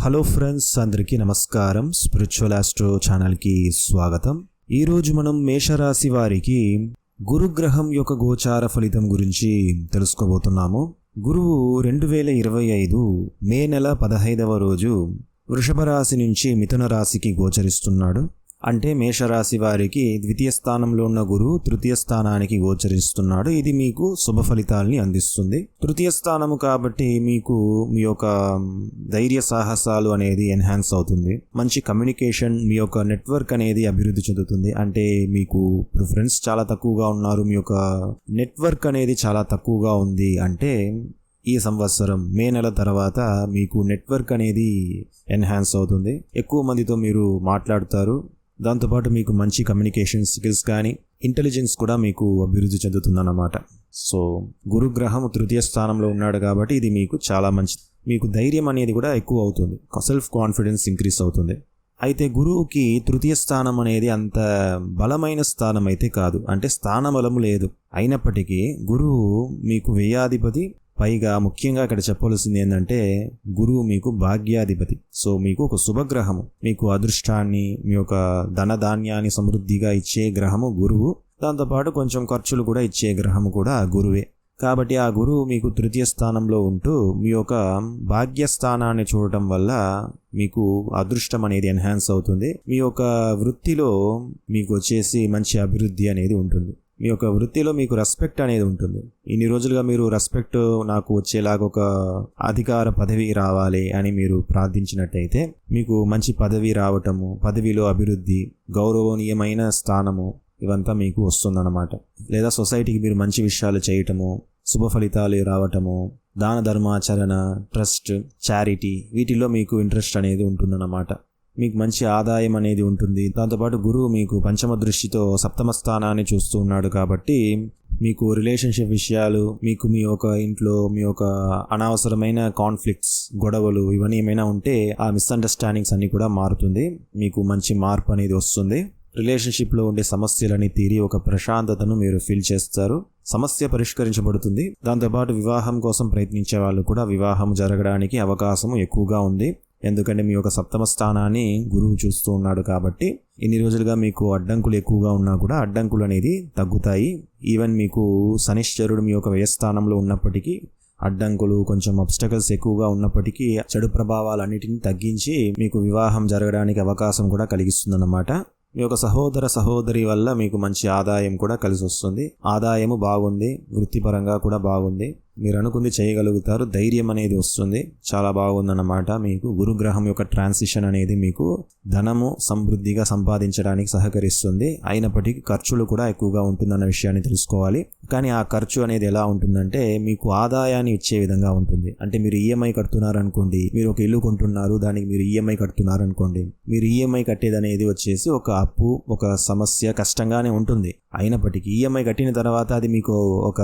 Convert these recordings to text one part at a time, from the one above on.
Hello friends అందరికీ నమస్కారం. Spiritual astro ఛానల్కి స్వాగతం. ఈరోజు మనం మేషరాశి వారికి గురుగ్రహం యొక్క గోచార ఫలితం గురించి తెలుసుకోబోతున్నాము. గురువు రెండు వేల ఇరవై ఐదు మే నెల పదహైదవ రోజు వృషభ రాశి నుంచి మిథున రాశికి గోచరిస్తున్నాడు. అంటే మేషరాశి వారికి ద్వితీయ స్థానంలో ఉన్న గురువు తృతీయ స్థానానికి గోచరిస్తున్నాడు. ఇది మీకు శుభ ఫలితాల్ని అందిస్తుంది. తృతీయ స్థానము కాబట్టి మీకు మీ యొక్క ధైర్య సాహసాలు అనేది ఎన్హాన్స్ అవుతుంది. మంచి కమ్యూనికేషన్ మీ యొక్క నెట్వర్క్ అనేది అభివృద్ధి చెందుతుంది. అంటే మీకు ప్రిఫరెన్స్ ఫ్రెండ్స్ చాలా తక్కువగా ఉన్నారు. మీ యొక్క నెట్వర్క్ అనేది చాలా తక్కువగా ఉంది అంటే ఈ సంవత్సరం మే నెల తర్వాత మీకు నెట్వర్క్ అనేది ఎన్హాన్స్ అవుతుంది. ఎక్కువ మందితో మీరు మాట్లాడతారు. దాంతోపాటు మీకు మంచి కమ్యూనికేషన్ స్కిల్స్ కానీ ఇంటెలిజెన్స్ కూడా మీకు అభివృద్ధి చెందుతుందన్నమాట. సో గురుగ్రహం తృతీయ స్థానంలో ఉన్నాడు కాబట్టి ఇది మీకు చాలా మంచిది. మీకు ధైర్యం అనేది కూడా ఎక్కువ అవుతుంది. సెల్ఫ్ కాన్ఫిడెన్స్ ఇంక్రీస్ అవుతుంది. అయితే గురువుకి తృతీయ స్థానం అనేది అంత బలమైన స్థానం అయితే కాదు. అంటే స్థాన బలము లేదు. అయినప్పటికీ గురువు మీకు వ్యయాధిపతి పైగా ముఖ్యంగా ఇక్కడ చెప్పవలసింది ఏంటంటే గురువు మీకు భాగ్యాధిపతి. సో మీకు ఒక శుభగ్రహము. మీకు అదృష్టాన్ని మీ యొక్క ధనధాన్యాన్ని సమృద్ధిగా ఇచ్చే గ్రహము గురువు. దాంతోపాటు కొంచెం ఖర్చులు కూడా ఇచ్చే గ్రహము కూడా గురువే. కాబట్టి ఆ గురువు మీకు తృతీయ స్థానంలో ఉంటూ మీ యొక్క భాగ్యస్థానాన్ని చూడటం వల్ల మీకు అదృష్టం అనేది ఎన్హాన్స్ అవుతుంది. మీ యొక్క వృత్తిలో మీకు వచ్చేసి మంచి అభివృద్ధి అనేది ఉంటుంది. మీ యొక్క వృత్తిలో మీకు రెస్పెక్ట్ అనేది ఉంటుంది. ఇన్ని రోజులుగా మీరు రెస్పెక్ట్ నాకు వచ్చేలాగా ఒక అధికార పదవి రావాలి అని మీరు ప్రార్థించినట్టయితే మీకు మంచి పదవి రావటము పదవిలో అభివృద్ధి గౌరవనీయమైన స్థానము ఇవంతా మీకు వస్తుందన్నమాట. లేదా సొసైటీకి మీరు మంచి విషయాలు చేయటము శుభ ఫలితాలు రావటము దాన ధర్మాచరణ ట్రస్ట్ చారిటీ వీటిలో మీకు ఇంట్రెస్ట్ అనేది ఉంటుందన్నమాట. మీకు మంచి ఆదాయం అనేది ఉంటుంది. దాంతోపాటు గురువు మీకు పంచమ దృష్టితో సప్తమ స్థానాన్ని చూస్తూ ఉన్నాడు కాబట్టి మీకు రిలేషన్షిప్ విషయాలు మీకు మీ యొక్క ఇంట్లో మీ యొక్క అనవసరమైన కాన్ఫ్లిక్ట్స్ గొడవలు ఇవన్నీ ఏమైనా ఉంటే ఆ మిస్అండర్స్టాండింగ్స్ అన్నీ కూడా మారుతుంది. మీకు మంచి మార్పు అనేది వస్తుంది. రిలేషన్షిప్లో ఉండే సమస్యలని తీరి ఒక ప్రశాంతతను మీరు ఫీల్ చేస్తారు. సమస్య పరిష్కరించబడుతుంది. దాంతోపాటు వివాహం కోసం ప్రయత్నించే వాళ్ళు కూడా వివాహం జరగడానికి అవకాశం ఎక్కువగా ఉంది. ఎందుకంటే మీ యొక్క సప్తమ స్థానాన్ని గురువు చూస్తూ ఉన్నాడు కాబట్టి ఇన్ని రోజులుగా మీకు అడ్డంకులు ఎక్కువగా ఉన్నా కూడా అడ్డంకులు అనేది తగ్గుతాయి. ఈవెన్ మీకు శనిశ్చరుడు మీ యొక్క వ్యయస్థానంలో ఉన్నప్పటికీ అడ్డంకులు కొంచెం అబ్స్టకల్స్ ఎక్కువగా ఉన్నప్పటికీ చెడు ప్రభావాలన్నిటిని తగ్గించి మీకు వివాహం జరగడానికి అవకాశం కూడా కలిగిస్తుందన్నమాట. మీ యొక్క సహోదర సహోదరి వల్ల మీకు మంచి ఆదాయం కూడా కలిసి వస్తుంది ఆదాయము బాగుంది వృత్తిపరంగా కూడా బాగుంది. మీరు అనుకుంది చేయగలుగుతారు. ధైర్యం అనేది వస్తుంది. చాలా బాగుందన్నమాట మీకు. గురుగ్రహం యొక్క ట్రాన్సిషన్ అనేది మీకు ధనము సమృద్ధిగా సంపాదించడానికి సహకరిస్తుంది. అయినప్పటికీ ఖర్చులు కూడా ఎక్కువగా ఉంటుందన్న విషయాన్ని తెలుసుకోవాలి. కానీ ఆ ఖర్చు అనేది ఎలా ఉంటుందంటే మీకు ఆదాయాన్ని ఇచ్చే విధంగా ఉంటుంది. అంటే మీరు ఈఎంఐ కడుతున్నారు అనుకోండి మీరు ఒక ఇల్లు కొంటున్నారు దానికి మీరు ఈఎంఐ కడుతున్నారనుకోండి మీరు ఈఎంఐ కట్టేది అనేది వచ్చేసి ఒక అప్పు ఒక సమస్య కష్టంగానే ఉంటుంది. అయినప్పటికీ ఈఎంఐ కట్టిన తర్వాత అది మీకు ఒక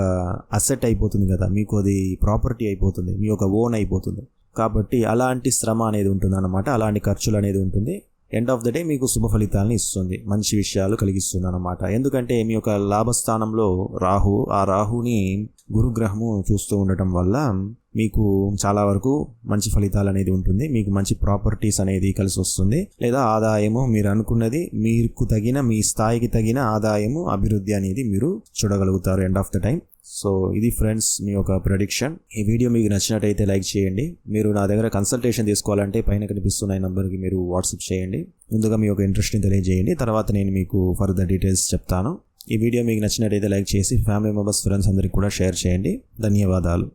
అసెట్ అయిపోతుంది కదా. మీకు అది ప్రాపర్టీ అయిపోతుంది మీ యొక్క ఓన్ అయిపోతుంది. కాబట్టి అలాంటి శ్రమ అనేది ఉంటుంది అనమాట అలాంటి ఖర్చులు అనేది ఉంటుంది. ఎండ్ ఆఫ్ ద డే మీకు శుభ ఫలితాలను ఇస్తుంది మంచి విషయాలు కలిగిస్తుంది అనమాట ఎందుకంటే మీ యొక్క లాభస్థానంలో రాహు ఆ రాహుని గురుగ్రహము చూస్తూ ఉండటం వల్ల మీకు చాలా వరకు మంచి ఫలితాలు అనేది ఉంటుంది మీకు మంచి ప్రాపర్టీస్ అనేది కలిసి వస్తుంది. లేదా ఆదాయము మీరు అనుకున్నది మీకు తగిన మీ స్థాయికి తగిన ఆదాయము అభివృద్ధి అనేది మీరు చూడగలుగుతారు end of the time so ఇది ఫ్రెండ్స్ మీ యొక్క ప్రొడిక్షన్ ఈ వీడియో మీకు నచ్చినట్టయితే లైక్ చేయండి. మీరు నా దగ్గర కన్సల్టేషన్ తీసుకోవాలంటే పైన కనిపిస్తున్న నెంబర్కి మీరు వాట్సాప్ చేయండి. ముందుగా మీ యొక్క ఇంట్రెస్ట్ని తెలియజేయండి. తర్వాత నేను మీకు ఫర్దర్ డీటెయిల్స్ చెప్తాను. ఈ వీడియో మీకు నచ్చినట్టయితే లైక్ చేసి ఫ్యామిలీ మెంబర్స్ ఫ్రెండ్స్ అందరికి కూడా షేర్ చేయండి. ధన్యవాదాలు.